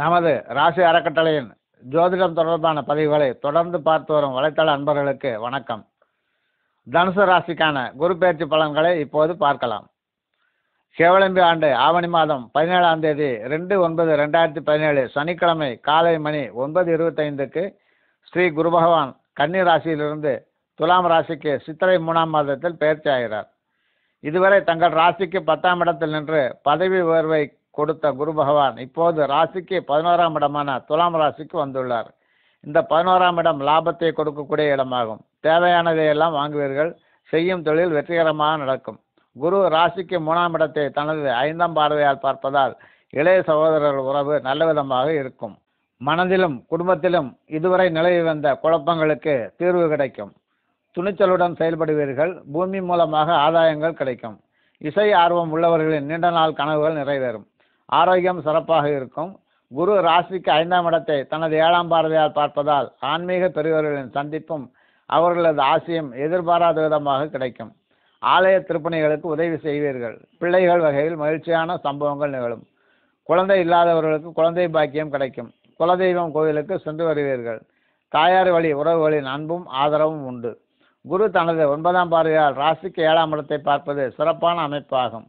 நமது ராசி அறக்கட்டளையின் ஜோதிடம் தொடர்பான பதிவுகளை தொடர்ந்து பார்த்து வரும் வலைத்தள அன்பர்களுக்கு வணக்கம். தனுசு ராசிக்கான குரு பெயர்ச்சி பலன்களை இப்போது பார்க்கலாம். சிவலம்பி ஆண்டு ஆவணி மாதம் பதினேழாம் தேதி ரெண்டு ஒன்பது ரெண்டாயிரத்தி பதினேழு சனிக்கிழமை காலை மணி ஒன்பது இருபத்தைந்துக்கு ஸ்ரீ குரு பகவான் கன்னி ராசியிலிருந்து துலாம் ராசிக்கு சித்திரை மூணாம் மாதத்தில் பெயர்ச்சி ஆகிறார். இதுவரை தங்கள் ராசிக்கு பத்தாம் இடத்தில் நின்று பதவி உயர்வை கொடுத்த குரு பகவான் இப்போது ராசிக்கு பதினோராம் இடமான துலாம் ராசிக்கு வந்துள்ளார். இந்த பதினோராம் இடம் லாபத்தை கொடுக்கக்கூடிய இடமாகும். தேவையானதை எல்லாம் வாங்குவீர்கள். செய்யும் தொழில் வெற்றிகரமாக நடக்கும். குரு ராசிக்கு மூணாம் இடத்தை தனது ஐந்தாம் பார்வையால் பார்ப்பதால் இளைய சகோதரர் உறவு நல்ல விதமாக இருக்கும். மனதிலும் குடும்பத்திலும் இதுவரை நிலவி வந்த குழப்பங்களுக்கு தீர்வு கிடைக்கும். துணிச்சலுடன் செயல்படுவீர்கள். பூமி மூலமாக ஆதாயங்கள் கிடைக்கும். இசை ஆர்வம் உள்ளவர்களின் நீண்ட நாள் கனவுகள் நிறைவேறும். ஆரோக்கியம் சிறப்பாக இருக்கும். குரு ராசிக்கு ஐந்தாம் இடத்தை தனது ஏழாம் பார்வையால் பார்ப்பதால் ஆன்மீக பெரியவர்களின் சந்திப்பும் அவர்களது ஆசையும் எதிர்பாராத விதமாக கிடைக்கும். ஆலய திருப்பணிகளுக்கு உதவி செய்வீர்கள். பிள்ளைகள் வகையில் மகிழ்ச்சியான சம்பவங்கள் நிகழும். குழந்தை இல்லாதவர்களுக்கு குழந்தை பாக்கியம் கிடைக்கும். குலதெய்வம் கோவிலுக்கு சென்று வருவீர்கள். தாயார் வழி உறவுகளின் அன்பும் ஆதரவும் உண்டு. குரு தனது ஒன்பதாம் பார்வையால் ராசிக்கு ஏழாம் இடத்தை பார்ப்பது சிறப்பான அமைப்பாகும்.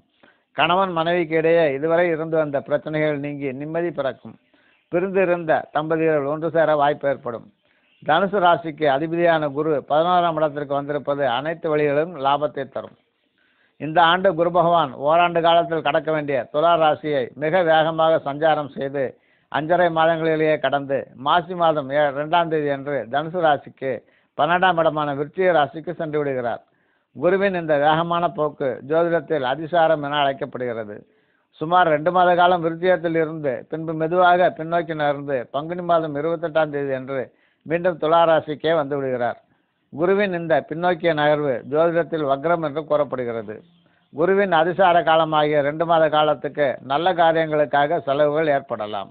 கணவன் மனைவிக்கு இடையே இதுவரை இருந்து வந்த பிரச்சனைகள் நீங்கி நிம்மதி பிறக்கும். பிரிந்து இருந்த தம்பதியர்கள் ஒன்று சேர வாய்ப்பு ஏற்படும். தனுசு ராசிக்கு அதிபதியான குரு பதினோராம் இடத்திற்கு வந்திருப்பது அனைத்து வழிகளிலும் லாபத்தை தரும். இந்த ஆண்டு குரு பகவான் ஓராண்டு காலத்தில் கடக்க வேண்டிய துலா ராசியை மிக வேகமாக சஞ்சாரம் செய்து அஞ்சரை மாதங்களிலேயே கடந்து மாசி மாதம் ஏ ரெண்டாம் தேதி அன்று தனுசு ராசிக்கு பன்னெண்டாம் இடமான விருச்சிக ராசிக்கு சென்று விடுகிறார். குருவின் இந்த வேகமான போக்கு ஜோதிடத்தில் அதிசாரம் என அழைக்கப்படுகிறது. சுமார் ரெண்டு மாத காலம் விருத்தியத்தில் இருந்து பின்பு மெதுவாக பின்னோக்கி நகர்ந்து பங்குனி மாதம் இருபத்தெட்டாம் தேதி அன்று மீண்டும் துளாராசிக்கே வந்து விடுகிறார். குருவின் இந்த பின்னோக்கிய நகர்வு ஜோதிடத்தில் வக்ரம் என்று கூறப்படுகிறது. குருவின் அதிசார காலமாகிய ரெண்டு மாத காலத்துக்கு நல்ல காரியங்களுக்காக செலவுகள் ஏற்படலாம்.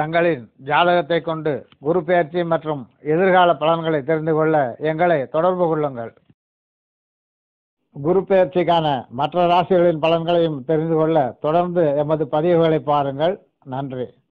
தங்களின் ஜாதகத்தை கொண்டு குரு பெயர்ச்சி மற்றும் எதிர்கால பலன்களை தெரிந்து கொள்ள எங்களை தொடர்பு கொள்ளுங்கள். குரு பெயர்ச்சிக்கான மற்ற ராசிகளின் பலன்களையும் தெரிந்து கொள்ள தொடர்ந்து எமது பதிவுகளை பாருங்கள். நன்றி.